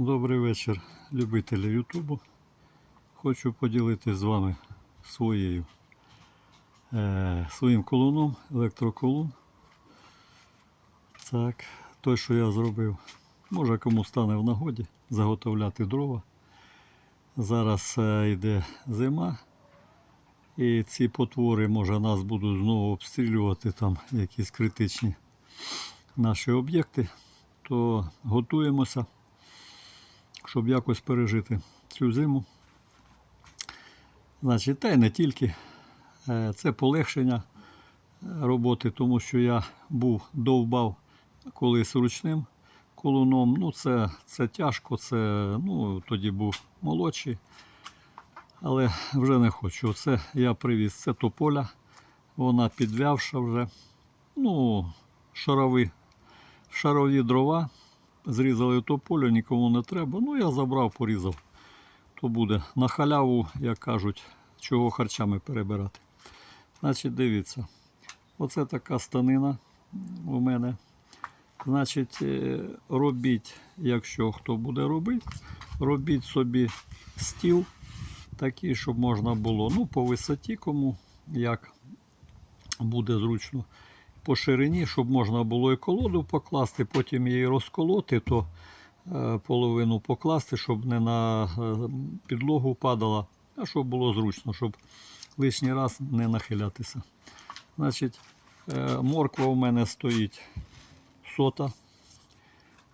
Добрий вечір, любителі Ютубу. Хочу поділитися з вами своєю, е, своїм колуном, електроколун. Так, той, що я зробив. Може кому стане в нагоді заготовляти дрова. Зараз е, йде зима. І ці потвори, може, нас будуть знову обстрілювати там якісь критичні наші об'єкти, то готуємося щоб якось пережити цю зиму. Значить, та й не тільки. Е, Це полегшення роботи, тому що я був довбав колись ручним колуном. Ну, це, це тяжко, це ну, тоді був молодший. Але вже не хочу. Це я привіз це тополя. Вона підвявша вже. Ну, шарові, шарові дрова зрізали тополю, нікому не треба. Ну, я забрав, порізав. То буде на халяву, як кажуть, чого харчами перебирати. Значить, дивіться, оце така станина у мене. Значить, е, робіть, якщо хто буде робити, робіть собі стіл такий, щоб можна було. Ну, по висоті, кому як буде зручно по ширині, щоб можна було і колоду покласти, потім її розколоти, то е, половину покласти, щоб не на е, підлогу падала, а щоб було зручно, щоб лишній раз не нахилятися. Значить, е, морква у мене стоїть сота.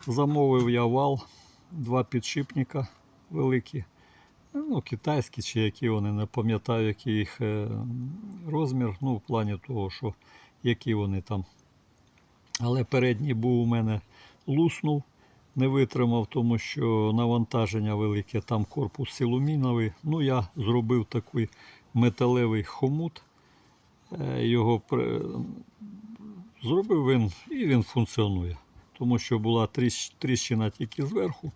Замовив я вал, два підшипника великі. Ну, китайські чи які вони, не пам'ятаю, який їх розмір, ну, в плані того, що які вони там. Але передній був у мене луснув, не витримав, тому що навантаження велике, там корпус силуміновий. Ну, я зробив такий металевий хомут. Е, Його зробив він і він функціонує. Тому що була тріщина тільки зверху,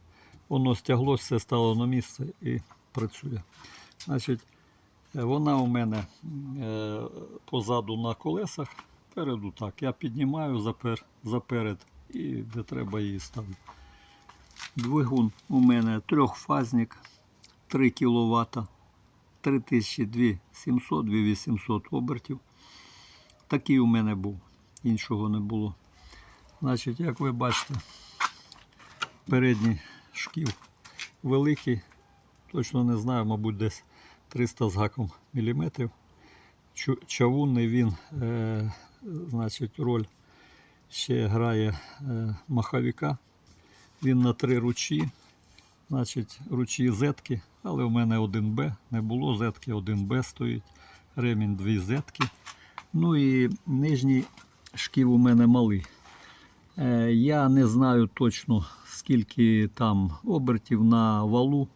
воно стяглося, все стало на місце і працює. Значить, е, вона у мене е, позаду на колесах, переду так. Я піднімаю запер, заперед і де треба її ставлю. Двигун у мене трьохфазник, 3 кВт, 3700, 2800 обертів. Такий у мене був, іншого не було. Значить, як ви бачите, передній шків великий, точно не знаю, мабуть, десь 300 з гаком міліметрів. Чавунний він, е, значить, роль ще грає е, маховика. Він на три ручі, значить, ручі зетки, але в мене 1Б, не було зетки, 1Б стоїть, ремінь дві зетки. Ну і нижній шків у мене малий. Е, Я не знаю точно, скільки там обертів на валу,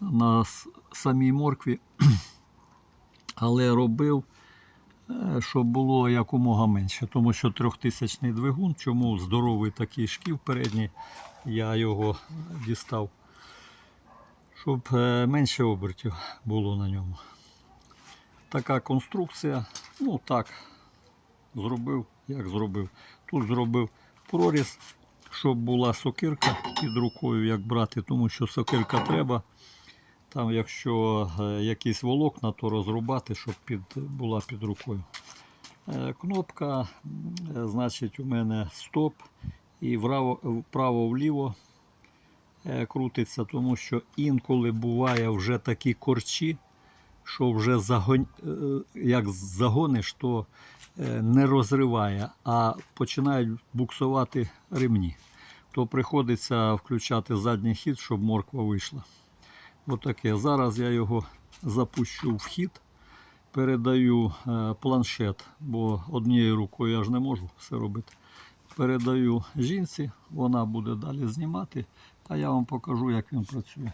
на самій моркві, але робив, щоб було якомога менше, тому що трьохтисячний двигун, чому здоровий такий шків передній, я його дістав, щоб е, менше обертів було на ньому. Така конструкція, ну так, зробив, як зробив. Тут зробив проріз, щоб була сокирка під рукою, як брати, тому що сокирка треба. Там, якщо е, якісь волокна, то розрубати, щоб під, була під рукою. Е, Кнопка, е, значить, у мене стоп і вправо-вліво крутиться, тому що інколи буває вже такі корчі, що вже загон... як загониш, то не розриває, а починають буксувати ремні. То приходиться включати задній хід, щоб морква вийшла. Отаке. Зараз я його запущу в хід, передаю е, планшет, бо однією рукою я ж не можу все робити. Передаю жінці, вона буде далі знімати, а я вам покажу, як він працює.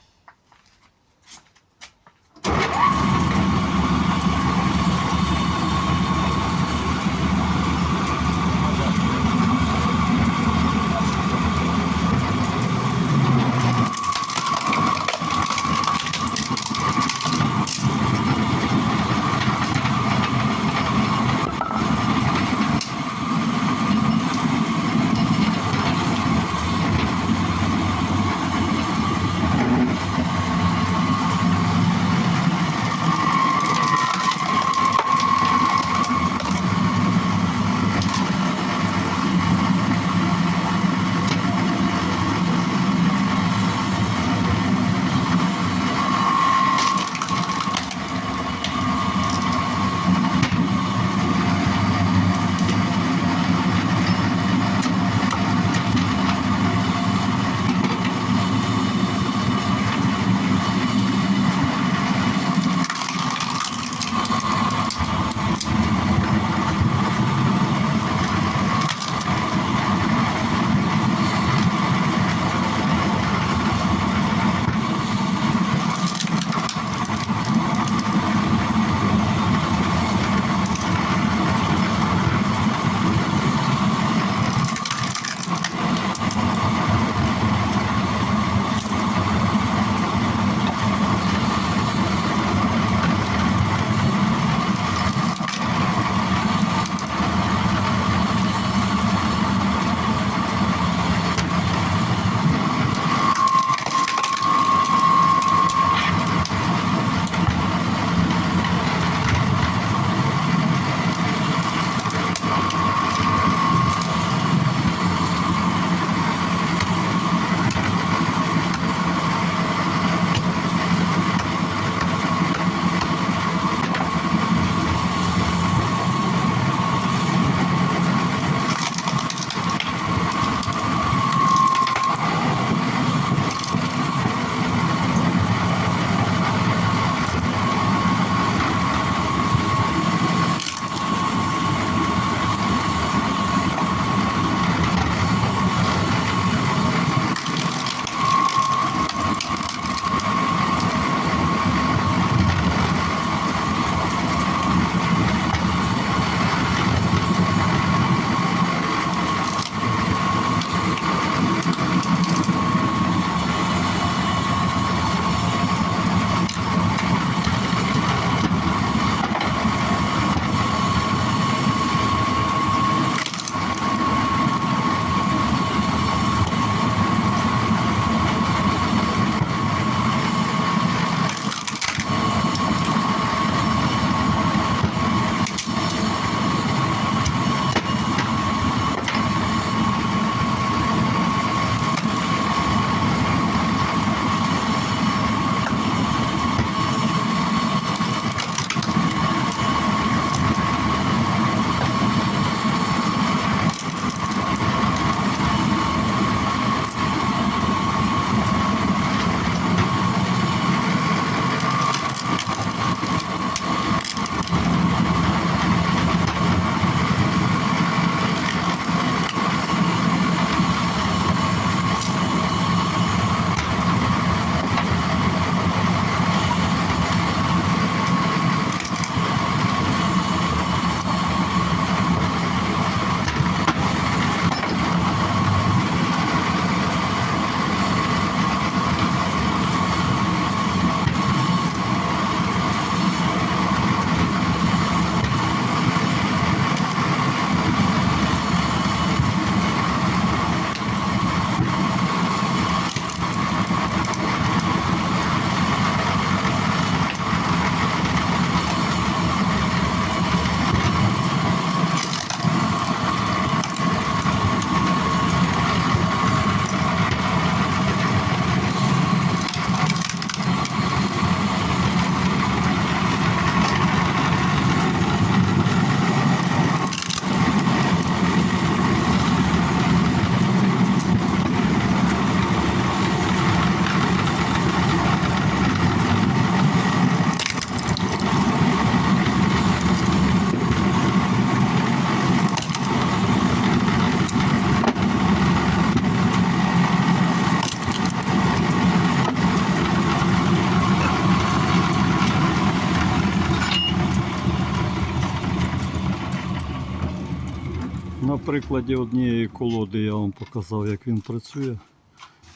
Прикладі однієї колоди я вам показав, як він працює.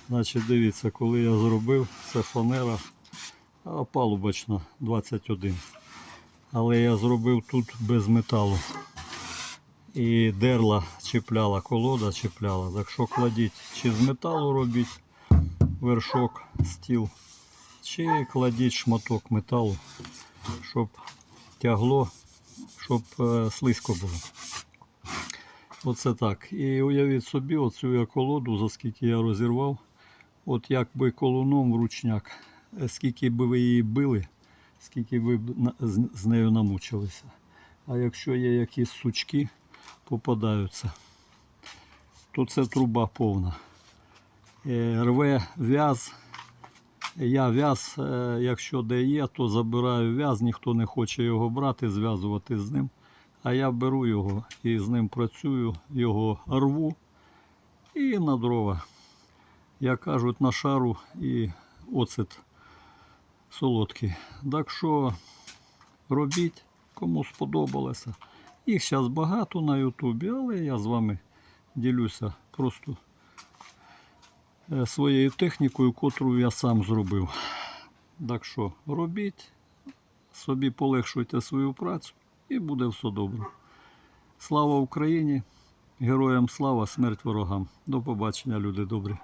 Значить, дивіться, коли я зробив, це фанера палубочна 21. Але я зробив тут без металу. І дерла чіпляла, колода чіпляла. Так що кладіть, чи з металу робіть вершок, стіл, чи кладіть шматок металу, щоб тягло, щоб е, слизько було. Оце так. І уявіть собі, оцю я колоду, за скільки я розірвав, от як би колуном в ручняк, е, скільки би ви її били, скільки ви б з, з нею намучилися. А якщо є якісь сучки, попадаються, то це труба повна. Е, Рве в'яз. Я в'яз, е, якщо де є, то забираю в'яз, ніхто не хоче його брати, зв'язувати з ним. А я беру його і з ним працюю, його рву і на дрова. Як кажуть, на шару і оцет солодкий. Так що робіть, кому сподобалося. Їх зараз багато на Ютубі, але я з вами ділюся просто е, своєю технікою, котру я сам зробив. Так що робіть, собі полегшуйте свою працю і буде все добре. Слава Україні! Героям слава, смерть ворогам. До побачення, люди добрі.